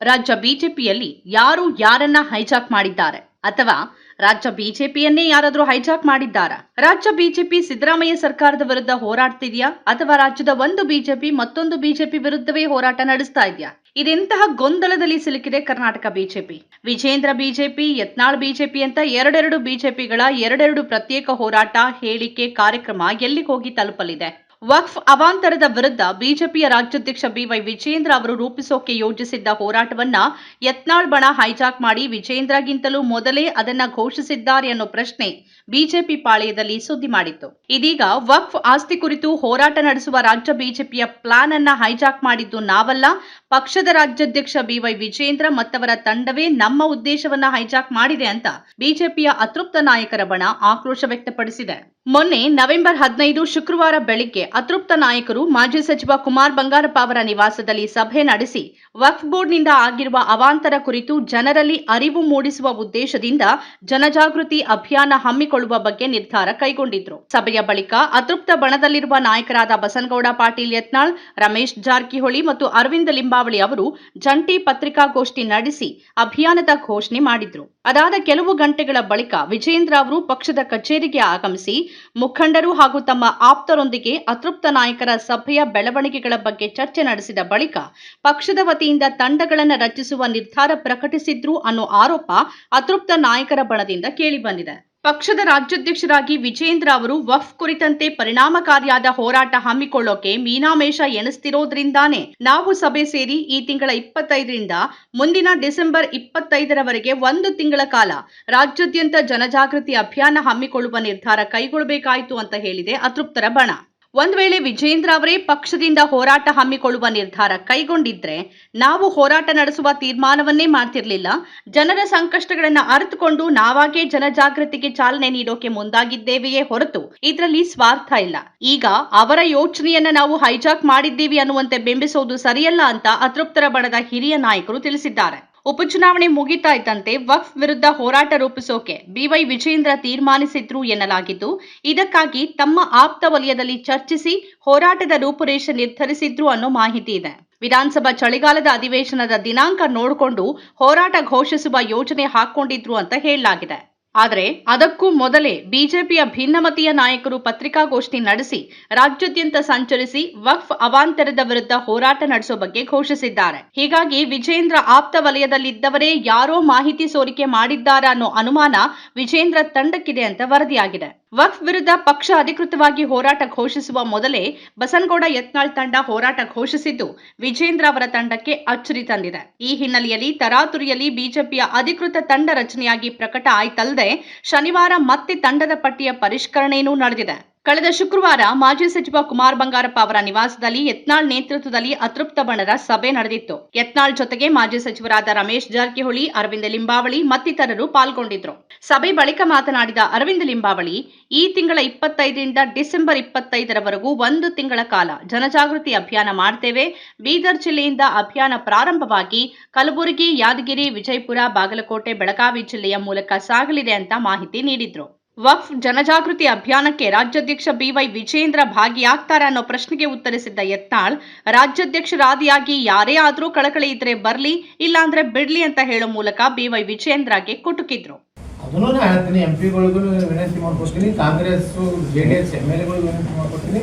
ರಾಜ್ಯ ಬಿಜೆಪಿಯಲ್ಲಿ ಯಾರು ಯಾರನ್ನ ಹೈಜಾಕ್ ಮಾಡಿದ್ದಾರೆ? ಅಥವಾ ರಾಜ್ಯ ಬಿಜೆಪಿಯನ್ನೇ ಯಾರಾದರೂ ಹೈಜಾಕ್ ಮಾಡಿದ್ದಾರಾ? ರಾಜ್ಯ ಬಿಜೆಪಿ ಸಿದ್ದರಾಮಯ್ಯ ಸರ್ಕಾರದ ವಿರುದ್ಧ ಹೋರಾಡ್ತಿದ್ಯಾ? ಅಥವಾ ರಾಜ್ಯದ ಒಂದು ಬಿಜೆಪಿ ಮತ್ತೊಂದು ಬಿಜೆಪಿ ವಿರುದ್ಧವೇ ಹೋರಾಟ ನಡೆಸ್ತಾ ಇದೆಯಾ? ಇದೆಂತಹ ಗೊಂದಲದಲ್ಲಿ ಸಿಲುಕಿದೆ Karnataka BJP. Vijayendra BJP, Yatnal BJP ಅಂತ ಎರಡೆರಡು ಬಿಜೆಪಿಗಳ ಎರಡೆರಡು ಪ್ರತ್ಯೇಕ ಹೋರಾಟ, ಹೇಳಿಕೆ, ಕಾರ್ಯಕ್ರಮ ಎಲ್ಲಿಗೆ ಹೋಗಿ ತಲುಪಲಿದೆ? ವಕ್ಫ್ ಅವಾಂತರದ ವಿರುದ್ಧ ಬಿಜೆಪಿಯ ರಾಜ್ಯಾಧ್ಯಕ್ಷ ಬಿವೈ ವಿಜೇಂದ್ರ ಅವರು ರೂಪಿಸೋಕೆ ಯೋಜಿಸಿದ್ದ ಹೋರಾಟವನ್ನ ಯತ್ನಾಳ್ ಬಣ ಹೈಜಾಕ್ ಮಾಡಿ ವಿಜೇಂದ್ರಗಿಂತಲೂ ಮೊದಲೇ ಅದನ್ನ ಘೋಷಿಸಿದ್ದಾರೆ ಅನ್ನೋ ಪ್ರಶ್ನೆ ಬಿಜೆಪಿ ಪಾಳೆಯದಲ್ಲಿ ಸುದ್ದಿ ಮಾಡಿತ್ತು. ಇದೀಗ ವಕ್ಫ್ ಆಸ್ತಿ ಕುರಿತು ಹೋರಾಟ ನಡೆಸುವ ರಾಜ್ಯ ಬಿಜೆಪಿಯ ಪ್ಲಾನ್ ಅನ್ನ ಹೈಜಾಕ್ ಮಾಡಿದ್ದು ನಾವಲ್ಲ. ಪಕ್ಷದ ರಾಜ್ಯಾಧ್ಯಕ್ಷ ಬಿವೈ ವಿಜೇಂದ್ರ ಮತ್ತವರ ತಂಡವೇ ನಮ್ಮ ಉದ್ದೇಶವನ್ನ ಹೈಜಾಕ್ ಮಾಡಿದೆ ಅಂತ ಬಿಜೆಪಿಯ ಅತೃಪ್ತ ನಾಯಕರ ಬಣ ಆಕ್ರೋಶ ವ್ಯಕ್ತಪಡಿಸಿದೆ. ಮೊನ್ನೆ ನವೆಂಬರ್ ಹದಿನೈದು ಶುಕ್ರವಾರ ಬೆಳಿಗ್ಗೆ ಅತೃಪ್ತ ನಾಯಕರು ಮಾಜಿ ಸಚಿವ ಕುಮಾರ್ ಬಂಗಾರಪ್ಪ ಅವರ ನಿವಾಸದಲ್ಲಿ ಸಭೆ ನಡೆಸಿ ವಕ್ಫ್ ಬೋರ್ಡ್ನಿಂದ ಆಗಿರುವ ಅವಾಂತರ ಕುರಿತು ಜನರಲ್ಲಿ ಅರಿವು ಮೂಡಿಸುವ ಉದ್ದೇಶದಿಂದ ಜನಜಾಗೃತಿ ಅಭಿಯಾನ ಹಮ್ಮಿಕೊಳ್ಳುವ ಬಗ್ಗೆ ನಿರ್ಧಾರ ಕೈಗೊಂಡಿದ್ರು. ಸಭೆಯ ಬಳಿಕ ಅತೃಪ್ತ ಬಣದಲ್ಲಿರುವ ನಾಯಕರಾದ ಬಸನಗೌಡ ಪಾಟೀಲ್ ಯತ್ನಾಳ್, ರಮೇಶ್ ಜಾರಕಿಹೊಳಿ ಮತ್ತು ಅರವಿಂದ ಲಿಂಬಾವಳಿ ಅವರು ಜಂಟಿ ಪತ್ರಿಕಾಗೋಷ್ಠಿ ನಡೆಸಿ ಅಭಿಯಾನದ ಘೋಷಣೆ ಮಾಡಿದ್ರು. ಅದಾದ ಕೆಲವು ಗಂಟೆಗಳ ಬಳಿಕ ವಿಜೇಂದ್ರ ಅವರು ಪಕ್ಷದ ಕಚೇರಿಗೆ ಆಗಮಿಸಿ ಮುಖಂಡರು ಹಾಗೂ ತಮ್ಮ ಆಪ್ತರೊಂದಿಗೆ ಅತೃಪ್ತ ನಾಯಕರ ಸಭೆಯ ಬೆಳವಣಿಗೆಗಳ ಬಗ್ಗೆ ಚರ್ಚೆ ನಡೆಸಿದ ಬಳಿಕ ಪಕ್ಷದ ವತಿಯಿಂದ ತಂಡಗಳನ್ನು ರಚಿಸುವ ನಿರ್ಧಾರ ಪ್ರಕಟಿಸಿದ್ರು ಅನ್ನೋ ಆರೋಪ ಅತೃಪ್ತ ನಾಯಕರ ಬಣದಿಂದ ಕೇಳಿಬಂದಿದೆ ಪಕ್ಷದ ರಾಜ್ಯಾಧ್ಯಕ್ಷರಾಗಿ ವಿಜೇಂದ್ರ ಅವರು ವಫ್ ಕುರಿತಂತೆ ಪರಿಣಾಮಕಾರಿಯಾದ ಹೋರಾಟ ಹಮ್ಮಿಕೊಳ್ಳೋಕೆ ಮೀನಾಮೇಷ ಎಣಿಸ್ತಿರೋದ್ರಿಂದಾನೇ ನಾವು ಸಭೆ ಸೇರಿ ಈ ತಿಂಗಳ ಇಪ್ಪತ್ತೈದರಿಂದ ಮುಂದಿನ ಡಿಸೆಂಬರ್ ಇಪ್ಪತ್ತೈದರವರೆಗೆ ಒಂದು ತಿಂಗಳ ಕಾಲ ರಾಜ್ಯಾದ್ಯಂತ ಜನಜಾಗೃತಿ ಅಭಿಯಾನ ಹಮ್ಮಿಕೊಳ್ಳುವ ನಿರ್ಧಾರ ಕೈಗೊಳ್ಳಬೇಕಾಯಿತು ಅಂತ ಹೇಳಿದೆ. ಅತೃಪ್ತರ ಬಣ. ಒಂದ್ ವೇಳೆ ವಿಜೇಂದ್ರ ಅವರೇ ಪಕ್ಷದಿಂದ ಹೋರಾಟ ಹಮ್ಮಿಕೊಳ್ಳುವ ನಿರ್ಧಾರ ಕೈಗೊಂಡಿದ್ರೆ ನಾವು ಹೋರಾಟ ನಡೆಸುವ ತೀರ್ಮಾನವನ್ನೇ ಮಾಡ್ತಿರ್ಲಿಲ್ಲ. ಜನರ ಸಂಕಷ್ಟಗಳನ್ನ ಅರಿತುಕೊಂಡು ನಾವಾಗೇ ಜನಜಾಗೃತಿಗೆ ಚಾಲನೆ ನೀಡೋಕೆ ಮುಂದಾಗಿದ್ದೇವೆಯೇ ಹೊರತು ಇದರಲ್ಲಿ ಸ್ವಾರ್ಥ ಇಲ್ಲ. ಈಗ ಅವರ ಯೋಚನೆಯನ್ನ ನಾವು ಹೈಜಾಕ್ ಮಾಡಿದ್ದೀವಿ ಅನ್ನುವಂತೆ ಬಿಂಬಿಸೋದು ಸರಿಯಲ್ಲ ಅಂತ ಅತೃಪ್ತರ ಬಣದ ಹಿರಿಯ ನಾಯಕರು ತಿಳಿಸಿದ್ದಾರೆ. ಉಪಚುನಾವಣೆ ಮುಗಿತಾ ಇದ್ದಂತೆ ವಕ್ಫ್ ವಿರುದ್ಧ ಹೋರಾಟ ರೂಪಿಸೋಕೆ ಬಿವೈ ವಿಜೇಂದ್ರ ತೀರ್ಮಾನಿಸಿದ್ರು ಎನ್ನಲಾಗಿದ್ದು, ಇದಕ್ಕಾಗಿ ತಮ್ಮ ಆಪ್ತ ವಲಯದಲ್ಲಿ ಚರ್ಚಿಸಿ ಹೋರಾಟದ ರೂಪುರೇಷೆ ನಿರ್ಧರಿಸಿದ್ರು ಅನ್ನೋ ಮಾಹಿತಿ ಇದೆ. ವಿಧಾನಸಭಾ ಚಳಿಗಾಲದ ಅಧಿವೇಶನದ ದಿನಾಂಕ ನೋಡಿಕೊಂಡು ಹೋರಾಟ ಘೋಷಿಸುವ ಯೋಜನೆ ಹಾಕೊಂಡಿದ್ರು ಅಂತ ಹೇಳಲಾಗಿದೆ. ಆದರೆ ಅದಕ್ಕೂ ಮೊದಲೇ ಬಿಜೆಪಿಯ ಭಿನ್ನಮತೀಯ ನಾಯಕರು ಪತ್ರಿಕಾಗೋಷ್ಠಿ ನಡೆಸಿ, ರಾಜ್ಯಾದ್ಯಂತ ಸಂಚರಿಸಿ ವಕ್ಫ್ ಅವಾಂತರದ ವಿರುದ್ಧ ಹೋರಾಟ ನಡೆಸೋ ಬಗ್ಗೆ ಘೋಷಿಸಿದ್ದಾರೆ. ಹೀಗಾಗಿ ವಿಜೇಂದ್ರ ಆಪ್ತ ವಲಯದಲ್ಲಿದ್ದವರೇ ಯಾರೋ ಮಾಹಿತಿ ಸೋರಿಕೆ ಮಾಡಿದ್ದಾರಾ ಅನ್ನೋ ಅನುಮಾನ ವಿಜೇಂದ್ರ ತಂಡಕ್ಕಿದೆ ಅಂತ ವರದಿಯಾಗಿದೆ. ವಕ್ಫ್ ವಿರುದ್ಧ ಪಕ್ಷ ಅಧಿಕೃತವಾಗಿ ಹೋರಾಟ ಘೋಷಿಸುವ ಮೊದಲೇ ಬಸನಗೌಡ ಯತ್ನಾಳ್ ತಂಡ ಹೋರಾಟ ಘೋಷಿಸಿದ್ದು ವಿಜೇಂದ್ರ ಅವರ ತಂಡಕ್ಕೆ ಅಚ್ಚರಿ ತಂದಿದೆ. ಈ ಹಿನ್ನೆಲೆಯಲ್ಲಿ ತರಾತುರಿಯಲ್ಲಿ ಬಿಜೆಪಿಯ ಅಧಿಕೃತ ತಂಡ ರಚನೆಯಾಗಿ ಪ್ರಕಟ ಆಯ್ತಲ್ಲದೆ ಶನಿವಾರ ಮತ್ತೆ ತಂಡದ ಪಟ್ಟಿಯ ಪರಿಷ್ಕರಣೆಯೂ ನಡೆದಿದೆ. ಕಳೆದ ಶುಕ್ರವಾರ ಮಾಜಿ ಸಚಿವ ಕುಮಾರ್ ಬಂಗಾರಪ್ಪ ಅವರ ನಿವಾಸದಲ್ಲಿ ಯತ್ನಾಳ್ ನೇತೃತ್ವದಲ್ಲಿ ಅತೃಪ್ತ ಬಣದ ಸಭೆ ನಡೆದಿತ್ತು. ಯತ್ನಾಳ್ ಜೊತೆಗೆ ಮಾಜಿ ಸಚಿವರಾದ ರಮೇಶ್ ಜಾರಕಿಹೊಳಿ, ಅರವಿಂದ ಲಿಂಬಾವಳಿ ಮತ್ತಿತರರು ಪಾಲ್ಗೊಂಡಿದ್ರು. ಸಭೆ ಬಳಿಕ ಮಾತನಾಡಿದ ಅರವಿಂದ ಲಿಂಬಾವಳಿ, ಈ ತಿಂಗಳ ಇಪ್ಪತ್ತೈದರಿಂದ ಡಿಸೆಂಬರ್ ಇಪ್ಪತ್ತೈದರವರೆಗೂ ಒಂದು ತಿಂಗಳ ಕಾಲ ಜನಜಾಗೃತಿ ಅಭಿಯಾನ ಮಾಡ್ತೇವೆ. ಬೀದರ್ ಜಿಲ್ಲೆಯಿಂದ ಅಭಿಯಾನ ಪ್ರಾರಂಭವಾಗಿ ಕಲಬುರಗಿ, ಯಾದಗಿರಿ, ವಿಜಯಪುರ, ಬಾಗಲಕೋಟೆ, ಬೆಳಗಾವಿ ಜಿಲ್ಲೆಯ ಮೂಲಕ ಸಾಗಲಿದೆ ಅಂತ ಮಾಹಿತಿ ನೀಡಿದ್ರು. ವಕ್ಫ್ ಜನಜಾಗೃತಿ ಅಭಿಯಾನಕ್ಕೆ ರಾಜ್ಯಾಧ್ಯಕ್ಷ ಬಿವೈ ವಿಜೇಂದ್ರ ಭಾಗಿಯಾಗ್ತಾರ ಅನ್ನೋ ಪ್ರಶ್ನೆಗೆ ಉತ್ತರಿಸಿದ್ದ ಯತ್ನಾಳ್ ರಾಜ್ಯಾಧ್ಯಕ್ಷರಾದಿಯಾಗಿ ಯಾರೇ ಆದ್ರೂ ಕಳಕಳಿ ಇದ್ರೆ ಬರಲಿ ಇಲ್ಲಾಂದ್ರೆ ಬಿಡ್ಲಿ ಅಂತ ಹೇಳೋ ಮೂಲಕ ಬಿವೈ ವಿಜೇಂದ್ರಗೆ ಕುಟುಕಿದ್ರು. ಅದನ್ನು ನಾನು ಹೇಳ್ತೀನಿ ಎಂ ಪಿಗಳಿಗೂ ವಿನಂತಿ ಮಾಡ್ಕೊಡ್ತೀನಿ Congress J D S M L ಎಗಳಿಗೂ ವಿನಂತಿ ಮಾಡ್ಕೊತೀನಿ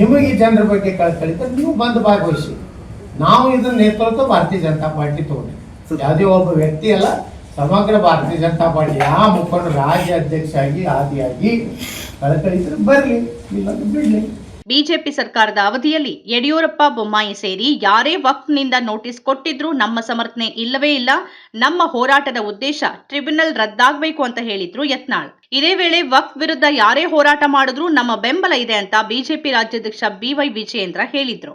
ನಿಮಗೆ ಈ ಜನರ ಬಗ್ಗೆ ಕಳ್ಕಳಿತ ನೀವು ಬಂದು ಭಾಗವಹಿಸಿ. ನಾವು ಇದನ್ನ ನೇತೃತ್ವ ಭಾರತೀಯ ಜನತಾ ಪಾರ್ಟಿ ತಗೊಂಡು ಯಾವುದೇ ಒಬ್ಬ ವ್ಯಕ್ತಿ ಅಲ್ಲ ಸಮಗ್ರ ಭಾರತೀಯ ಜನತಾ ಪಾರ್ಟಿ ಆ ಮುಖಂಡ ರಾಜ್ಯ ಅಧ್ಯಕ್ಷ ಆಗಿ ಆದಿಯಾಗಿ ಕಳ್ಕಳಿದ್ರೆ ಬರಲಿ, ಇಲ್ಲಾಂದ್ರೆ ಬಿಡ್ಲಿ. ಬಿಜೆಪಿ ಸರ್ಕಾರದ ಅವಧಿಯಲ್ಲಿ ಯಡಿಯೂರಪ್ಪ ಬೊಮ್ಮಾಯಿ ಸೇರಿ ಯಾರೇ ವಕ್ಫ್ನಿಂದ ನೋಟಿಸ್ ಕೊಟ್ಟಿದ್ರೂ ನಮ್ಮ ಸಮರ್ಥನೆ ಇಲ್ಲವೇ ಇಲ್ಲ. ನಮ್ಮ ಹೋರಾಟದ ಉದ್ದೇಶ ಟ್ರಿಬ್ಯುನಲ್ ರದ್ದಾಗಬೇಕು ಅಂತ ಹೇಳಿದ್ರು ಯತ್ನಾಳ್. ಇದೇ ವೇಳೆ ವಕ್ಫ್ ವಿರುದ್ಧ ಯಾರೇ ಹೋರಾಟ ಮಾಡಿದ್ರೂ ನಮ್ಮ ಬೆಂಬಲ ಇದೆ ಅಂತ ಬಿಜೆಪಿ ರಾಜ್ಯಾಧ್ಯಕ್ಷ ಬಿವೈ ವಿಜಯೇಂದ್ರ ಹೇಳಿದ್ರು.